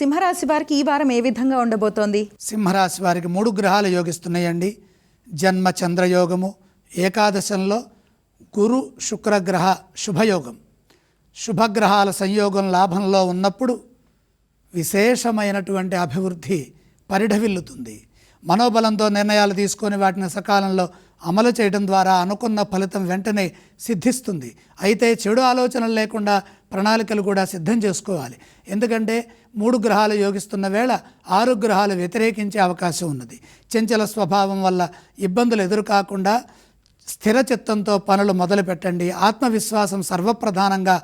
సింహరాశి వారికి ఈ వారం ఏ విధంగా ఉండబోతోంది? సింహరాశి వారికి మూడు గ్రహాలు యోగిస్తున్నాయండి. జన్మ చంద్రయోగము ఏకాదశంలో గురు శుక్రగ్రహ శుభయోగం. శుభగ్రహాల సంయోగం లాభంలో ఉన్నప్పుడు విశేషమైనటువంటి అభివృద్ధి పరిఢవిల్లుతుంది. మనోబలంతో నిర్ణయాలు తీసుకొని వాటిని సకాలంలో అమలు చేయడం ద్వారా అనుకున్న ఫలితం వెంటనే సిద్ధిస్తుంది. అయితే చెడు ఆలోచనలు లేకుండా ప్రణాళికలు కూడా సిద్ధం చేసుకోవాలి. ఎందుకంటే మూడు గ్రహాలు యోగిస్తున్న వేళ ఆరు గ్రహాలు వ్యతిరేకించే అవకాశం ఉన్నది. చంచల స్వభావం వల్ల ఇబ్బందులు ఎదురుకాకుండా స్థిర చిత్తంతో పనులు మొదలు పెట్టండి. ఆత్మవిశ్వాసం సర్వప్రధానంగా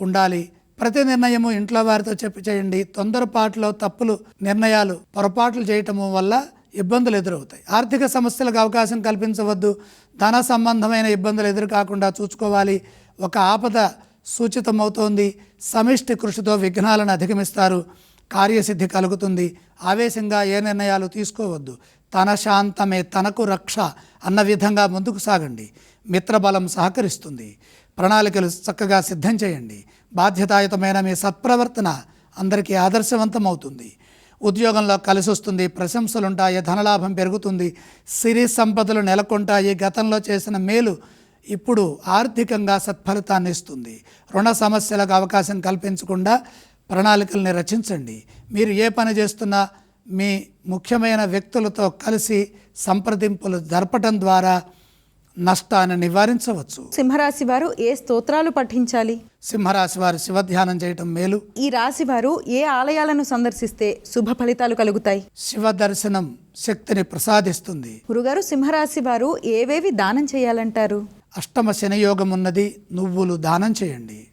ఉండాలి. ప్రతి నిర్ణయము ఇంట్లో వారితో చెప్పి చేయండి. తొందరపాటులో తప్పులు నిర్ణయాలు పొరపాట్లు చేయటము వల్ల ఇబ్బందులు ఎదురవుతాయి. ఆర్థిక సమస్యలకు అవకాశం కల్పించవద్దు. ధన సంబంధమైన ఇబ్బందులు ఎదురు కాకుండా చూసుకోవాలి. ఒక ఆపద సూచితమవుతోంది. సమిష్టి కృషితో విఘ్నాలను అధిగమిస్తారు. కార్యసిద్ధి కలుగుతుంది. ఆవేశంగా ఏ నిర్ణయాలు తీసుకోవద్దు. తన శాంతమే తనకు రక్ష అన్న విధంగా ముందుకు సాగండి. మిత్రబలం సహకరిస్తుంది. ప్రణాళికలు చక్కగా సిద్ధం చేయండి. బాధ్యతాయుతమైన మీ సత్ప్రవర్తన అందరికీ ఆదర్శవంతమవుతుంది. ఉద్యోగంలో కలిసి వస్తుంది ప్రశంసలుంటాయి. ధనలాభం పెరుగుతుంది. సిరి సంపదలు నెలకొంటాయి. గతంలో చేసిన మేలు ఇప్పుడు ఆర్థికంగా సత్ఫలితాన్ని ఇస్తుంది. రుణ సమస్యలకు అవకాశం కల్పించకుండా ప్రణాళికల్ని రచించండి. మీరు ఏ పని చేస్తున్నా మీ ముఖ్యమైన వ్యక్తులతో కలిసి సంప్రదింపులు జరపటం ద్వారా నష్టాన్ని నివారించవచ్చు. సింహరాశి వారు ఏ స్తోత్రాలు పఠించాలి? సింహరాశి వారు శివధ్యానం చేయటం మేలు. ఈ రాశి వారు ఏ ఆలయాలను సందర్శిస్తే శుభ ఫలితాలు కలుగుతాయి? శివ దర్శనం శక్తిని ప్రసాదిస్తుంది. గురుగారు సింహరాశి వారు ఏవేవి దానం చేయాలంటారు? అష్టమ శనియోగం ఉన్నది నువ్వులు దానం చేయండి.